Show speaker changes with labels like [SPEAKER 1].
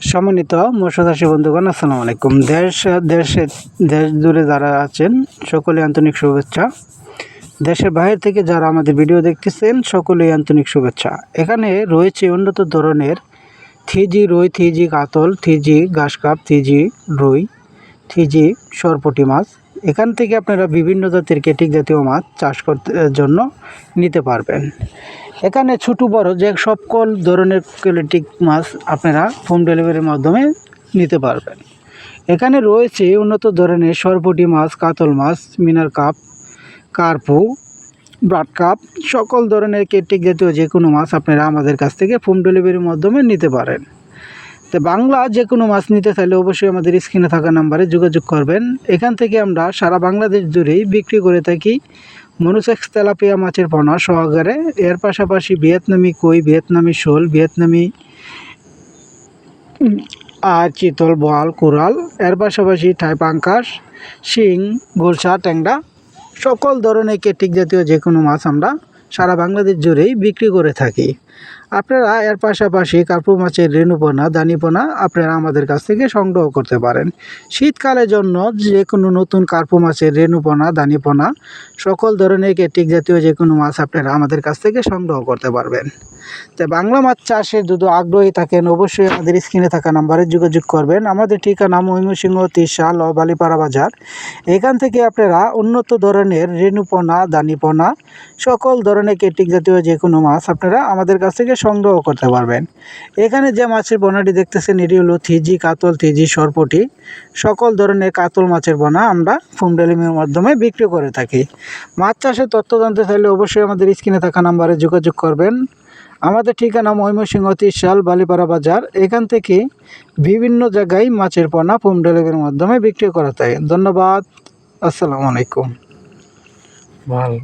[SPEAKER 1] সম্মানিত মৎস্যচাষী বন্ধুগণ, আসসালামু আলাইকুম। দেশ, দেশে, দেশ জুড়ে যারা আছেন সকলে আন্তরিক শুভেচ্ছা। দেশের বাইরে থেকে যারা আমাদের ভিডিও দেখতেছেন, সকলেই আন্তরিক শুভেচ্ছা। এখানে রয়েছে উন্নত ধরনের থ্রিজি রুই থ্রিজি কাতল থ্রিজি ঘাস কাপ থ্রিজি রুই থ্রিজি সরপটি মাছ। এখান থেকে আপনারা বিভিন্ন জাতের কেটিক জাতীয় মাছ চাষ করতে জন্য নিতে পারবেন। এখানে ছোটো বড় যে সকল ধরনের কেলেটিক মাছ আপনারা হোম ডেলিভারির মাধ্যমে নিতে পারবেন। এখানে রয়েছে উন্নত ধরনের সরপুটি মাছ, কাতল মাছ, মিনার কাপ, কার্পু ব্রাড কাপ, সকল ধরনের কেটিক জাতীয় যে কোনো মাছ আপনারা আমাদের কাছ থেকে হোম ডেলিভারির মাধ্যমে নিতে পারেন। তো বাংলা যে কোনো মাছ নিতে চাইলে অবশ্যই আমাদের স্ক্রিনে থাকা নাম্বারে যোগাযোগ করবেন। এখান থেকে আমরা সারা বাংলাদেশ জুড়েই বিক্রি করে থাকি মনুসেক্স তেলাপিয়া মাছের পোনা সহকারে। এর পাশাপাশি ভিয়েতনামি কই, ভিয়েতনামি শোল, ভিয়েতনামি আর চিতল বল কুরাল এর পাশাপাশি ঠাইপাঙ্কাস শিং গোলসা ট্যাংরা, সকল ধরনের কেটিক জাতীয় যে কোনো মাছ আমরা সারা বাংলাদেশ জুড়েই বিক্রি করে থাকি। আপনারা এর পাশাপাশি কার্পু মাছের রেণুপোনা, দানিপোনা আপনারা আমাদের কাছ থেকে সংগ্রহ করতে পারেন। শীতকালের জন্য যে কোনো নতুন কার্পু মাছের রেণুপোনা, দানিপোনা, সকল ধরনের কেটিক জাতীয় যে কোনো মাছ আপনারা আমাদের কাছ থেকে সংগ্রহ করতে পারবেন। তো বাংলা মাছ চাষে যদি আগ্রহী থাকেন, অবশ্যই আমাদের স্ক্রিনে থাকা নাম্বারে যোগাযোগ করবেন। আমাদের ঠিকানা ময়মনসিংহ তিরশা ল বালিপাড়া বাজার। এখান থেকে আপনারা উন্নত ধরনের রেণুপোনা, দানিপোনা, সকল ধরনের কেটিক জাতীয় যে কোনো মাছ আপনারা আমাদের কাছ থেকে সংগ্রহ করতে পারবেন। এখানে যে মাছের বোনাটি দেখতেছেন, এটি হলো থিজি কাতল, থিজি সরপটি। সকল ধরনের কাতল মাছের বোনা আমরা হোম ডেলিভারির মাধ্যমে বিক্রি করে থাকি। মাছ চাষের তথ্য জানতে চাইলে অবশ্যই আমাদের স্ক্রিনে থাকা নাম্বারে যোগাযোগ করবেন। আমাদের ঠিকানা ময়মনসিংহ তিরশাল, বালিপাড়া বাজার। এখান থেকে বিভিন্ন জায়গায় মাছের পোনা হোম ডেলিভারির মাধ্যমে বিক্রি করা থাকে ধন্যবাদ। আসসালামু আলাইকুম।
[SPEAKER 2] ভালো।